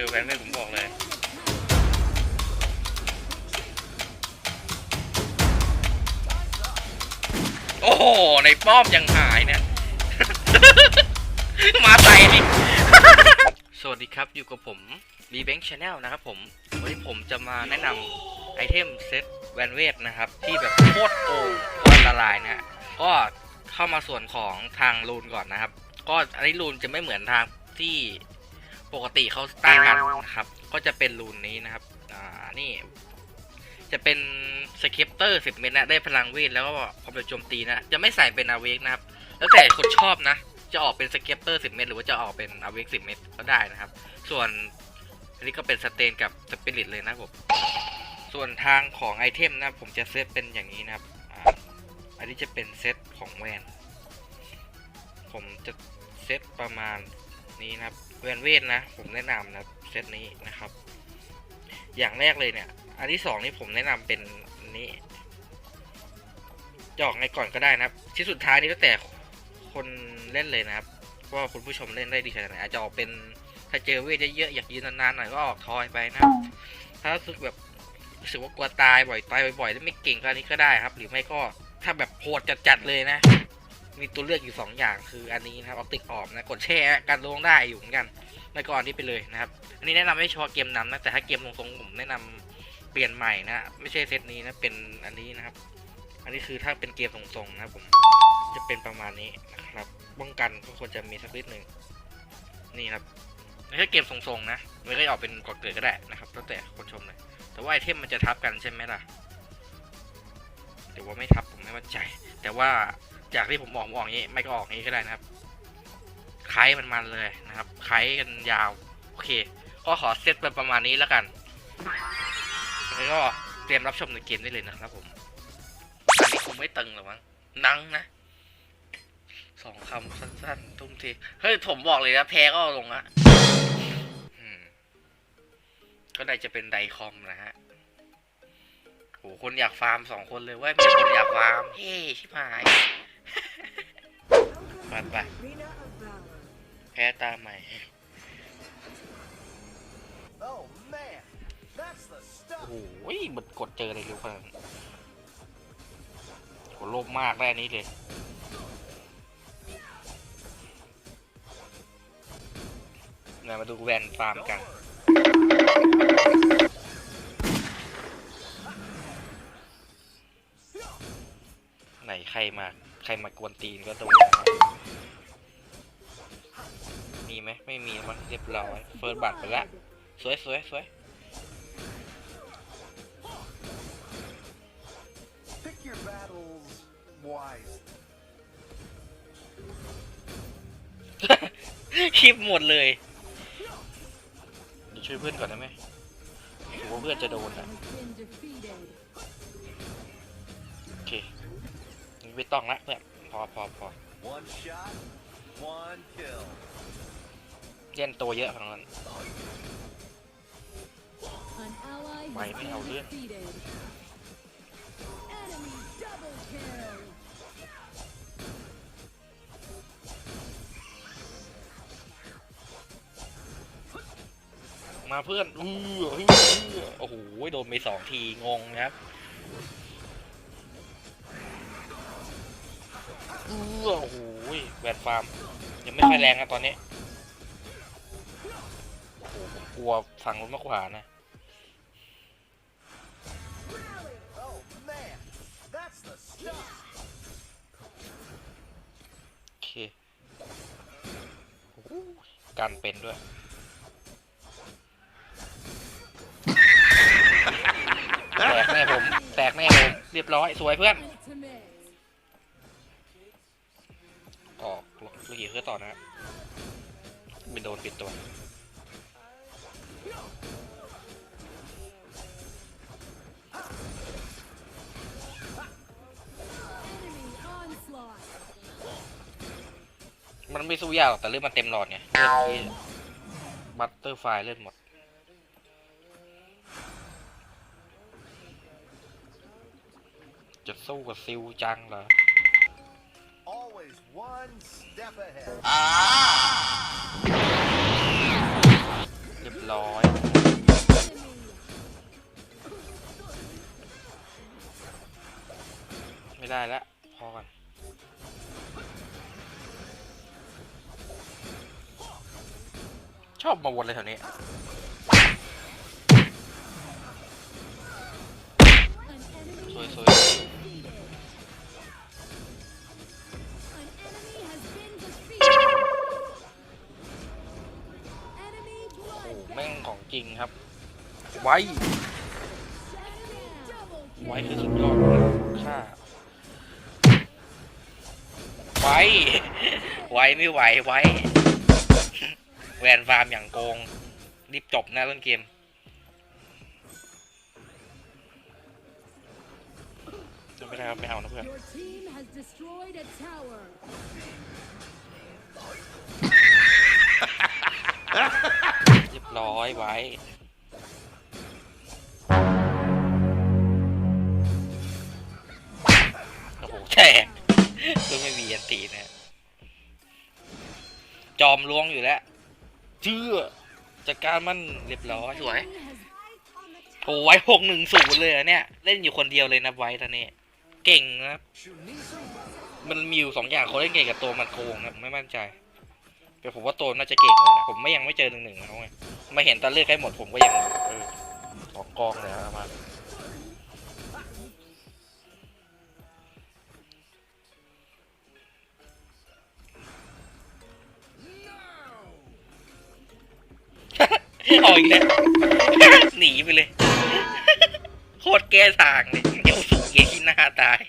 จอแวนเวทผมบอกเลยโอ้โห ในป้อมยังหายเนี่ย มาใส่ดิสวัสดีครับ อยู่กับผม b b a n k Channel นะครับผม วันนี้ผมจะมาแนะนำไอเทมเซตแวนเวทนะครับ ที่แบบโคตรโกงโคตรละลายนะฮะก็เข้ามาส่วนของทางรูนก่อนนะครับ ก็อันนี้รูนจะไม่เหมือนทางที่ ปกติเขาตั้งกันนะครับ ก็จะเป็นรูนนี้นะครับ อ่า นี่ จะเป็นสเคปเตอร์10เมตรนะ ได้พลังเวทแล้วก็ความเร็วโจมตีนะ จะไม่ใส่เป็นอาเวกนะครับ แล้วแต่คนชอบนะ จะออกเป็นสเก็ปเตอร์10เมตร หรือว่าจะออกเป็นอาเวก10เมตรก็ได้นะครับ ส่วนอันนี้ก็เป็นสเตนกับสปิริตเลยนะผม ส่วนทางของไอเทมนะ ผมจะเซตเป็นอย่างนี้นะครับอ,อันนี้จะเป็นเซตของแวน ผมจะเซตประมาณนี้นะครับ แวนเวทนะ ผมแนะนำนะเซตนี้นะครับ อย่างแรกเลยเนี่ย อันที่สองนี่ผมแนะนำเป็นนี้จอกไงก่อนก็ได้นะครับชิ้นสุดท้ายนี่แล้วแต่คนเล่นเลยนะครับว่าคุณผู้ชมเล่นได้ดีขนาดไหนอาจจะออกเป็นถ้าเจอเวทเยอะๆอยากยืนนานๆหน่อยก็ออกทอยไปนะครับถ้ารู้สึกแบบรู้สึกว่ากลัวตายบ่อยตายบ่อยๆแล้วไม่เก่งก็อันนี้ก็ได้ครับ หรือไม่ก็ถ้าแบบโหดจัดๆเลยนะ มีตัวเลือกอยู่สองอย่างคืออันนี้นะครับเอาติกออกนะกดแช่กันลงได้อยู่เหมือนกันไม่ก็อันนี้ไปเลยนะครับ อันนี้แนะนำให้เฉพาะเกมนำนะแต่ถ้าเกมทรงๆผมแนะนำเปลี่ยนใหม่นะไม่ใช่เซตนี้นะเป็นอันนี้นะครับ อันนี้คือถ้าเป็นเกมทรงๆนะครับผมจะเป็นประมาณนี้นะครับป้องกันก็ควรจะมีสักนิดหนึ่งนี่ครับไม่ใช่เกมทรงๆนะไม่ได้ออกเป็นกดเกิดก็ได้นะครับแล้วแต่คนชมเลย แต่ว่าไอเทมมันจะทับกันใช่ไหมล่ะหรือว่าไม่ทับผมไม่มั่นใจ แต่ว่า จากที่ผมมองมออกอย่างนี้ไม่ก็ออกอย่างนี้ก็ได้นะครับไคล้มันมันเลยนะครับไคล้กันยาว โอเค ก็ขอเซตเป็นประมาณนี้แล้วกันแล้วก็เตรียมรับชมในเกมได้เลยนะครับผม อันนี้คงไม่ตึงหรอกมั้งนังนะสองคำสั้นๆ ทุ่มเทเฮ้ย ผมบอกเลยนะ แพ้ก็ลงอะก็ได้จะเป็นไดคอมนะฮะโหคนอยากฟาร์มสองคนเลยเว่ามีคนอยากฟาร์ม เฮ้ชิบหาย ปัดไปแพ้ตาใหม่ Oh man, that's the โอ้ stuff. โหมันกดเจออะไรเร็วขนาดนั้นโหโลภมากแร่นี้เลยมามาดูแวนฟาร์มกันไหนใครมาใครมากวนตีนก็โดนมีไหมไม่มีมั้งเรียบร้อยเฟิร์สบัตรไปละสวยสวยสวย Pick your battles wisely. คลิปหมดเลยเดี๋ยวช่วยเพื่อนก่อนได้ไหมถือว่าเพื่อนจะโดนอะ ไม่ต้องละเพื่อนพอพอพอ One shot, one kill. เล่นตัวเยอะฝั่งนั้นไม่ไม่เอาเรื่องมาเพื่อนอื้ออื้ออื้อโอ้โห โดนไปสองที งงนะครับ อื้อโอ้โหแวนฟาร์ม ยังไม่ค่อยแรงนะตอนนี้ โอ้โหผมกลัวฝั่งรถมากกว่านะ โอเคโอ้โหกันเป็นด้วย แตกแน่ผม แตกแน่ผม เรียบร้อย สวยเพื่อน ลูกเพื่อต่อนะฮะไปโดนปิดตัวมันไม่สู้ยากหรอกแต่เลือดมันเต็มหลอดไงเลือดที่บัตเตอร์ไฟเลือดหมด จะสู้กับซิลจังเหรอ เรียบร้อย ไม่ได้ละพอก่นชอบมาวนเลยแถวนี้ ริงครับ ไว้ Enemy double ไว้ kill. คือสุดยอดเลยค่าไว้ ไว้ไม่ไหวไว้ แวนฟาร์มอย่างโกง รีบจบนะเล่นเกมไม่ได้ครับไม่เอานะเพื่อน Your team has destroyed a tower. เรียบร้อยไว้ โอ้โหแช่ก็ไม่มีอันตีนะจอมล้วงอยู่แล้ว เชื่อจัดการมันเรียบร้อยสวย Enemy has โอ้ไว้หกหนึ่งศูนย์เลยเหรอเนี่ย เล่นอยู่คนเดียวเลยนะไว้ตอนนี้ เก่งนะครับ Shunizu มันมีอยู่สองอย่างคนเล่นเก่งกับตัวมันโกงนะผมไม่มั่นใจ แต่ผมว่าโตน่าจะเก่งเลยนะผมไม่ยังไม่เจอหนึ่งหนึ่งเขาไงมาเห็นตอนเลือกใกล้หมดผมก็ยังเออสองกองเลยนะมาเอาอีกแล้วหนีไปเลย โคตรแก้ทางเลยเดี๋ยวสุกเกียที่หน้าตาย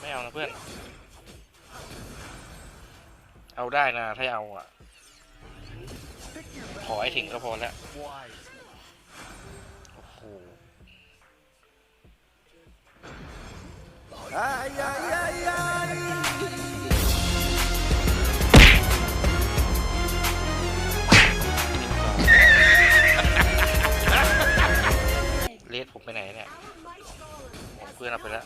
ไม่เอานะเพื่อน เอาได้นะ ถ้าเอาอะ ขอให้ถึงก็พอแล้ว โอ้โหเลสผมไปไหนเนี่ยเพื่อนเอาไปแล้ว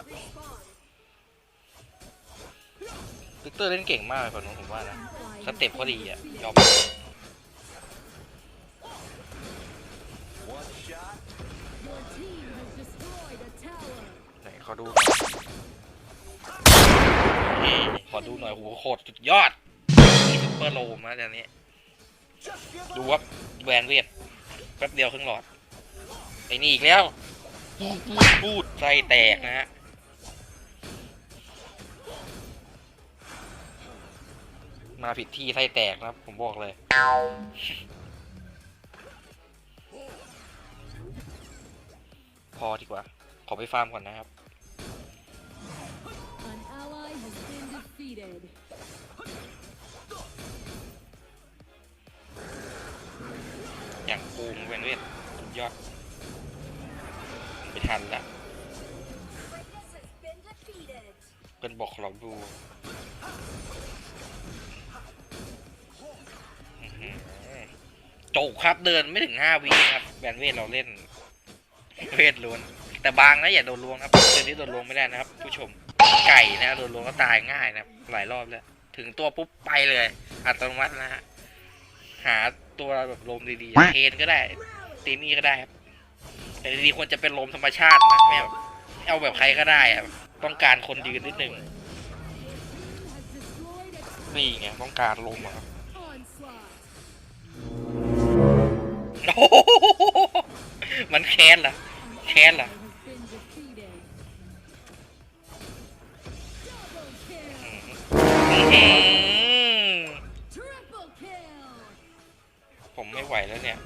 วิกเตอร์เล่นเก่งมากเลยฝั่งนู้นผมว่านะสเต็ปเขาดีอะยอมไหนขอดูนี่ขอดูหน่อยโหโคตรสุดยอดนี่ซุปเปอร์โลมาเดี๋ยวนี้ ดูว่าแวนเวียดแป๊บเดียวครึ่งหลอดไอ้นี่อีกแล้วพูดพูดพูดไส้แตกนะฮะ มาผิดที่ไส้แตกนะครับ ผมบอกเลย พอดีกว่า ขอไปฟาร์มก่อนนะครับ An ally has been defeated. อย่างกูมแวนเวทสุดยอดไม่ทันละเป็นบอกเราดู จกครับเดินไม่ถึงห้าวิครับแวนเวทเราเล่นเวทล้วน แต่บางนะอย่าโดนลวงครับเดือนนี้โดนลวงไม่ได้นะครับ ผู้ชมไก่นะโดนลวงก็ตายง่ายนะหลายรอบแล้วถึงตัวปุ๊บไปเลย อัตโนมัตินะฮะหาตัวแบบลมดีๆเทนก็ได้ตีมี่ก็ได้ครับแต่ดีๆควรจะเป็นลมธรรมชาตินะไม่เอาแบบใครก็ได้อะต้องการคนยืนนิดหนึ่งนี่ไงต้องการลมอะครับ โอ้โหมันแค้นเหรอ An Can ally là- has been defeated. Double kill. อื้อหือผมไม่ไหวแล้วเนี่ย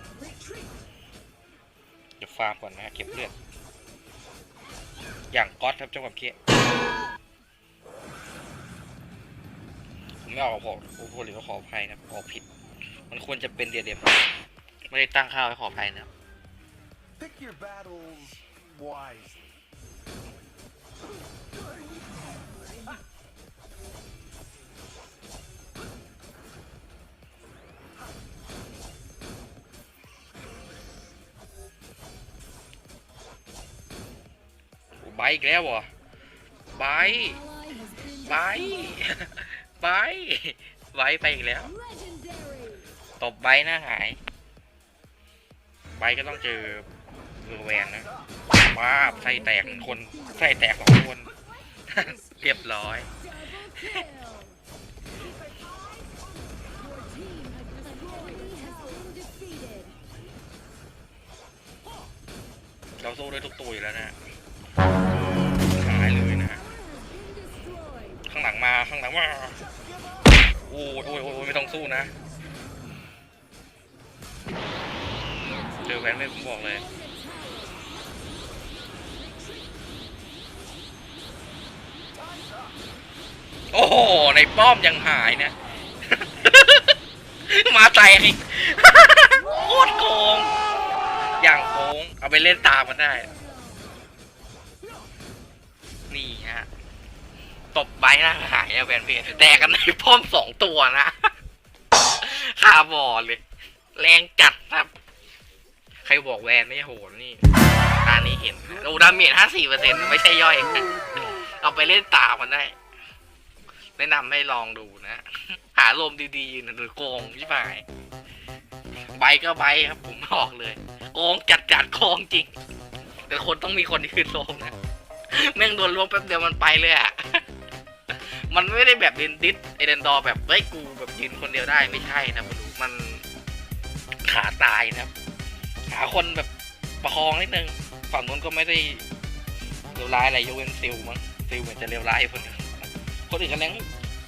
เดี๋ยวฟาร์มก่อนนะเก็บเลือด อย่างก๊อตครับเจังหวะเมื่อกี้ผมไม่ออกขอโอ้โหหรือว่าขออภัยนะออกผิด มันควรจะเป็นเดียเดียบ ไม่ได้ตั้งค่าไว้ขออภัยนะครับ Pick your battles wisely. โอ้ใบอีกแล้วเหรอใบ Ally has been ใบ defeated. ใบใบไปอีกแล้ว Legendary. ตบใบหน้าหาย ใบก็ต้องเจอเรือแวนนะบว้าบไส้แตกหนึ่งคนไส้แตกสองคน เรียบร้อย เราสู้ด้วยทุกตัวอยู่แล้วนะหายเลยนะ ข้างหลังมาข้างหลังมาโอ้ยโอ้ยโอ้ยไม่ต้องสู้นะ เจอแวนไม่ผมบอกเลย โอ้โห ในป้อมยังหายเนี่ย มาแตกอีกโคตรโกง อย่างโกง เอาไปเล่นตามกันได้ นี่ฮะ ตบใบหน้าหายอะแวนเพจแตกกันในป้อมสองตัวนะคาบอลเลย แรงจัดครับ ใครบอกแวนไม่โหดนี่ตานี้เห็นนะโอ้ดาเมจห้าสี่เปอร์เซ็นต์ไม่ใช่ย่อยเอาไปเล่นตามันได้ แนะนำให้ลองดูนะ หาลมดีๆนหรือโกงพี่หมายใบก็ใบครับผมบอกเลยโกงจัดจัดๆโกงจริงแต่คนต้องมีคนที่คือโกงนะแม่งโดนรวมแป๊บเดียวมันไปเลยอะมันไม่ได้แบบเดนดิสไอเดนดอร์แบบเฮ้ยกูแบบยืนคนเดียวได้ไม่ใช่นะมันขาตายนะครับาคนแบบประคองนิดนึง ฝั่งนู้นก็ไม่ได้เลวร้ายอะไรยกเว้นซิลมั้งซิลเหมือนจะเลวร้ายคนหนึงคนอื่นก็แรง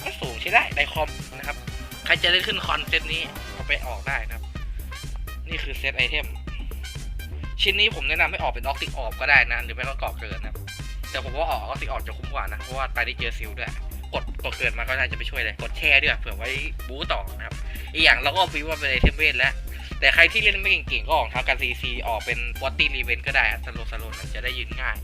ก็สูงใช้ได้ในคอมนะครับ ใครจะได้ขึ้นคอนเซตนี้ก็ไปออกได้นะครับ นี่คือเซตไอเทมชิ้นนี้ผมแนะนำให้ออกเป็นออกติกออกก็ได้นะ หรือไม่ก็เกาะเกิดนะแต่ผมว่าออกออกติกออกจะคุ้มกว่านะ เพราะว่าไปได้เจอซิลด้วย กดกดเกิดมาก็น่าจะไปช่วยเลย กดแช่ด้วยเผื่อไว้บู๊ต่อนะครับ อีกอย่างเราก็ฟิวว่าเป็นไอเทมเวทแล้ว แต่ใครที่เล่นไม่เก่งๆ ก็ออกทากันซีซีออกเป็นวอตตี้รีเวนก็ได้สโลสโลนจะได้ยืนง่าย